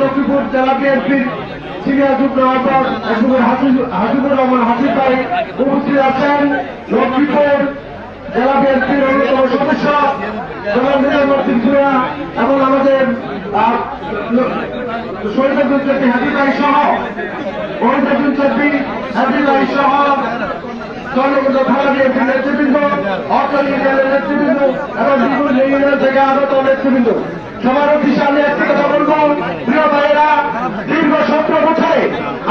লক্ষ্মীপুর জেলা বিএনপির সিনিয়র যুগ্ম আহ্বায়ক হাসিবুর রহমান হাসিব ভাই উপস্থিত আছেন। লক্ষ্মীপুর জেলা বিএনপির অন্যতম সদস্য মন্ত্রী এবং আমাদের শহীদুল চব্বি হাবিব ভাই সহ শহীদুল চব্বি হাবিব ভাই সহ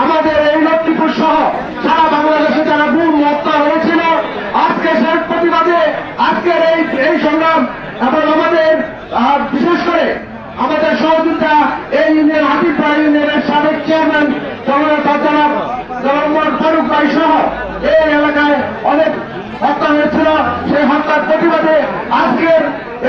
আমাদের এই লক্ষ্মীপুর সহ সারা বাংলাদেশে যারা গুম, হত্যা হয়েছিল, আজকে সেই প্রতিবাদে আজকের এই এই সংগ্রাম এবং আমাদের বিশেষ করে আমাদের সহযোগিতা এই ইউনিয়ন হাবিব ইউনিয়নের সাবেক চেয়ারম্যান জনাব ফারুক ভাই সহ এই এলাকায় অনেক হত্যা হয়েছিল সেই হত্যার প্রতিবাদে আজকের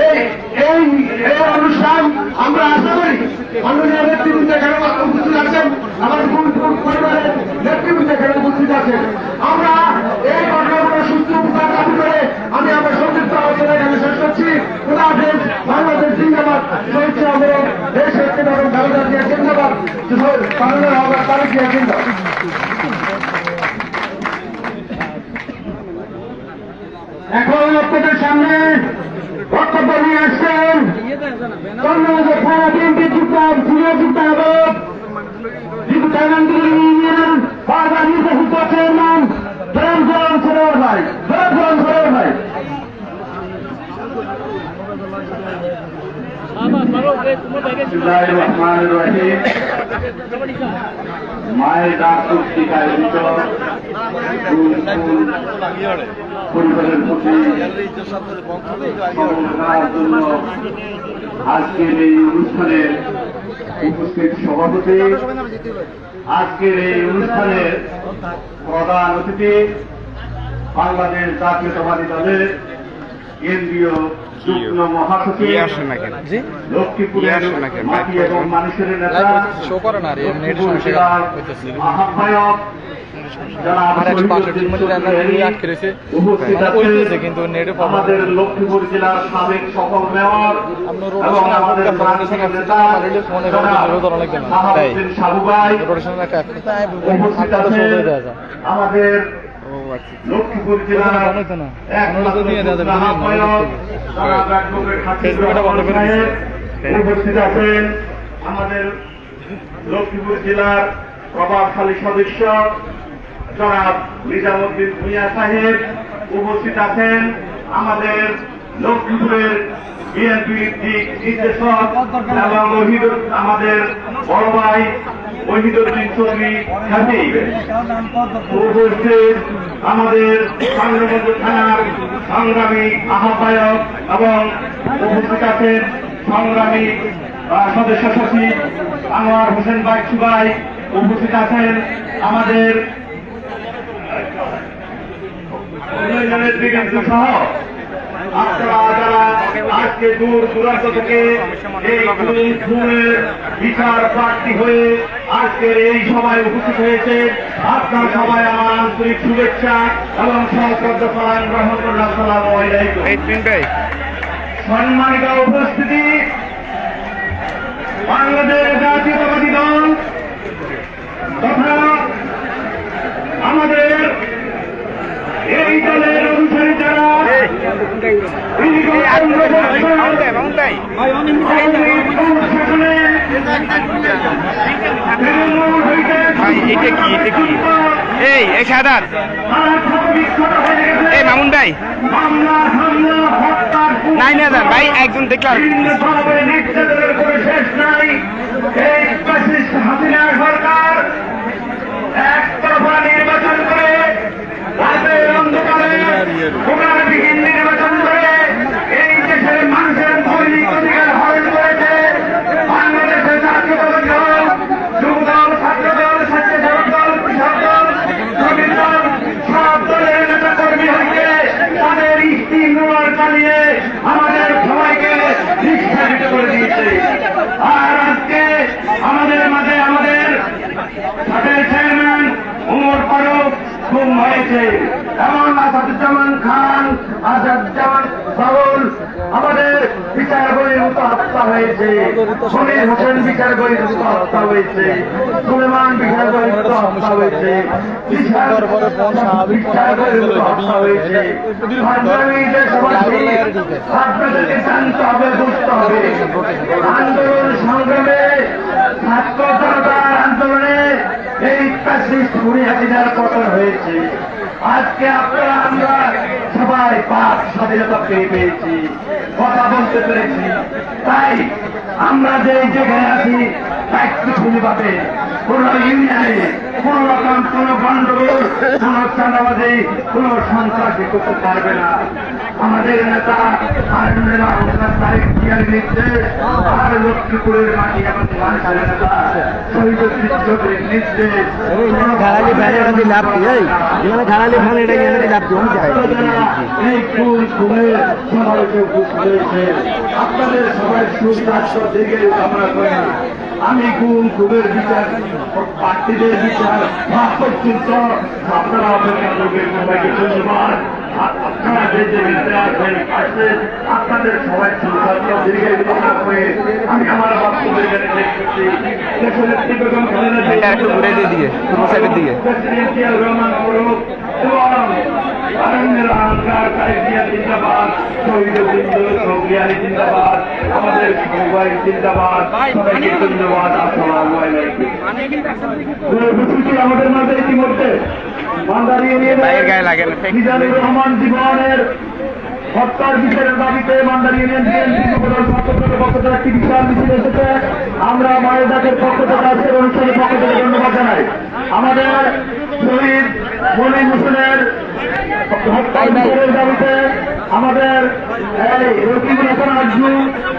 এই এই এই অনুষ্ঠান আমরা আশা করি মাননীয় নেতৃবৃন্দ এখানে উপস্থিত আছেন আমাদের গুরুত্বপূর্ণ পরিবারের নেতৃবৃন্দ এখানে উপস্থিত আছেন আমরা এই ঘটনাগুলো সুস্থ উপকার দাবি করে আমি আমার সংযুক্ত আলোচনা এখানে শেষ করছি খোদা হাফেজ বাংলাদেশ জিন্দাবাদ শহীদ আন্দোলন দেশ একটি এবং খালেদা জিয়া জিন্দাবাদ বাংলার আবার তারিখ জিয়া জিন্দাবাদ এখন আপনাদের সামনে বক্তব্য নিয়ে আসছেন বাংলাদেশের থানা বিএনপি যুক্ত সিনিয়র যুক্ত আহ্বায়ক যুক্ত ইউনিয়ন বারবার নির্বাচিত চেয়ারম্যান জয়ন জয়ন সরোয়ার ভাই জয়ন জয়ন সরোয়ার ভাই। মায়ের ডাক পুস্তিকায় পরিবারের প্রতি জন্য আজকের এই অনুষ্ঠানের উপস্থিত সভাপতি, আজকের এই অনুষ্ঠানের প্রধান অতিথি, বাংলাদেশ জাতীয়তাবাদী দলের কেন্দ্রীয় যুগ্ম মহাসচিব আসে না কেন? লক্ষ্মীপুরের আসে না কেন? মাটি এবং মানুষের নেতা শো করে না রে, নেট সমস্যা হইতেছে। আহ্বায়ক যারা আমার মধ্যে রান্না করে আটকে রয়েছে। উপস্থিত আছেন বলতেছে কিন্তু নেটে আমাদের লক্ষ্মীপুর জেলার সাবেক সকল মেয়র এবং আমাদের আপনার নেতা আমার রিলিজ করেন জনাব ধরে ধরা লাগবে না। সাহাবুদ্দিন সাবু ভাই উপস্থিত আছেন শো দেওয়া যায় আমাদের ও লক্ষ্মীপুর জেলার উপস্থিত আছেন আমাদের লক্ষ্মীপুর জেলার প্রভাবশালী সদস্য জনাব নিজামুদ্দিন ভুঁইয়া সাহেব উপস্থিত আছেন আমাদের লক্ষ্মীপুরের বিএনপির দিক নির্দেশক এবং আমাদের বড় ভাই আমাদের সংগ্রামগঞ্জ থানার সংগ্রামী আহ্বায়ক এবং উপস্থিত সংগ্রামী সদস্য সচিব আনোয়ার হোসেন বাইকসু ভাই উপস্থিত আছেন আমাদের সহ আজকে দূর দূরান্ত থেকে এই বিচার প্রার্থী হয়ে আজকের এই সভায় উপস্থিত হয়েছে আপনার সবাই আমার আন্তরিক শুভেচ্ছা এবং সহশ্রদ্ধ সালাম গ্রহণ করলাম সালাম সম্মানিত উপস্থিতি। বাংলাদেশ জাতীয়তাবাদী দল তথা আমাদের এই দলের অনুসারী যারা দীর্ঘ পনেরো বছর মামুনটাই শাসনে তৃণমূল হইতে ভাই এটা কি কি? এই এই সাদাত। এই মামুন ভাই। নাই না ভাই, একজন দেখলাম বিভিন্নভাবে নির্যাতনের কোনো শেষ নাই এই ফ্যাসিস্ট হাসিনা সরকার একতরফা নির্বাচন করে রাতের অন্ধকারে ভোগান্তিহীন নির্বাচন করে এই দেশের মানুষের মৌলিক অধিকার হরণ করেছে বাংলাদেশের জাতীয়তাবাদী দল যুবদল ছাত্রদল স্বেচ্ছাসেবক দল কৃষক দল শ্রমিক দল সব দলের নেতা কর্মী হইতে তাদের ইস্তিহার চালিয়ে আমাদের সবাইকে নিষ্ঠাপিত করে দিয়েছে আর আজকে আমাদের মাঝে আমাদের সাথে চেয়ারম্যান উমর ফারুক খুন হয়েছে। এবং আসাদুজ্জামান খান, আসাদুজ্জামান বাবুল আমাদের বিচার বহির্ভূত হত্যা হয়েছে। সমীর হোসেন বিচার বহির্ভূত হত্যা হয়েছে। সুলেমান বিচার বহির্ভূত হত্যা হয়েছে বিচার বিচার হত্যা হয়েছে আপনাদেরকে জানতে হবে, বুঝতে হবে। আন্দোলন সংগ্রামে ছাত্র জনতার আন্দোলনে এই ফ্যাসিস্ট মুড়ি হাসিনার পতন হয়েছে। আজকে আপনারা, আমরা সবাই পাক স্বাধীনতা পেয়ে পেয়েছি, কথা বলতে পেরেছি। তাই আমরা যে জায়গায় আছি একটু খুঁজে পাবে কোন ইউনিয়নে, কোন রকম কোন গন্ডগোল কোন চাঁদাবাদী কোন সন্ত্রাসী করতে পারবে না। আমাদের নেতা আর তারিখ জিয়ার নির্দেশ আর লক্ষ্মীপুরের মাটি আমাদের মানুষের নেতা। শহীদ চৌধুরীর নির্দেশ খালালি ফ্যান এটা দিয়ে লাভ কি? এখানে খালালি ফ্যান এটা এখানে লাভ কি? আমি চাই। এই ফুল ফুলের সবাইকে উপস্থিত হয়েছে। আপনাদের সবাই সুস্বাস্থ্য দিকে কামনা করি। আমি গুণ খুবের বিচার প্রার্থীদের বিচার ভাগ পর্যন্ত আপনারা অপেক্ষা করবেন। সবাইকে ধন্যবাদ। আর আপনারা যে যে বিদ্যা আছেন আসছেন আপনাদের সবাই সুস্বাস্থ্য দীর্ঘ কামনা করে আমি আমার বক্তব্য এখানে শেষ করছি দেশের নেত্রী বেগম খালেদা জিয়া- এটা একটু ঘুরে দিয়ে দিয়ে, পূর্ব সাইডের দিকে। প্রেসিডেন্ট জিয়াউর রহমান ফারুক এবং আনন্দের অহংকার তাইফিয়া জিন্দাবাদ শহীদুদ্দিন চৌধুরী জিন্দাবাদ আমাদের সবাই জিন্দাবাদ সবাইকে ধন্যবাদ আসসালামু আলাইকুম আমাদের মাঝে ইতিমধ্যে দাবিতে আমরা মায়ের পক্ষ থেকে আজকের অনুষ্ঠানের পক্ষ থেকে ধন্যবাদ জানাই। আমাদের শহীদ মনির হোসেনের আমাদের হাসান আজু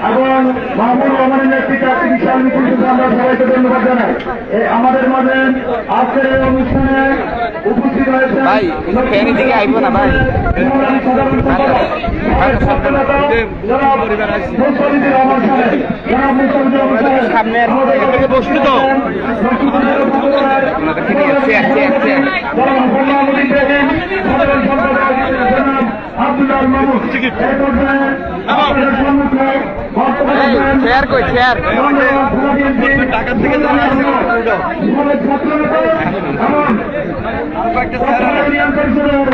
এবং মাহমুদ রহমানের নেতৃত্বে বিশাল মিছিল আমরা সবাইকে ধন্যবাদ জানাই আমাদের মাঝে আজকের এই অনুষ্ঠানে উপস্থিত হয়েছে ভাই, একটু ফ্যানের দিকে আইবো না, ভাই। সামনে বসল তো। ওনাদের থেকে চেয়ার, চেয়ার। এই, চেয়ার কই, চেয়ার? টাকা থেকে ছাত্র আছে এবং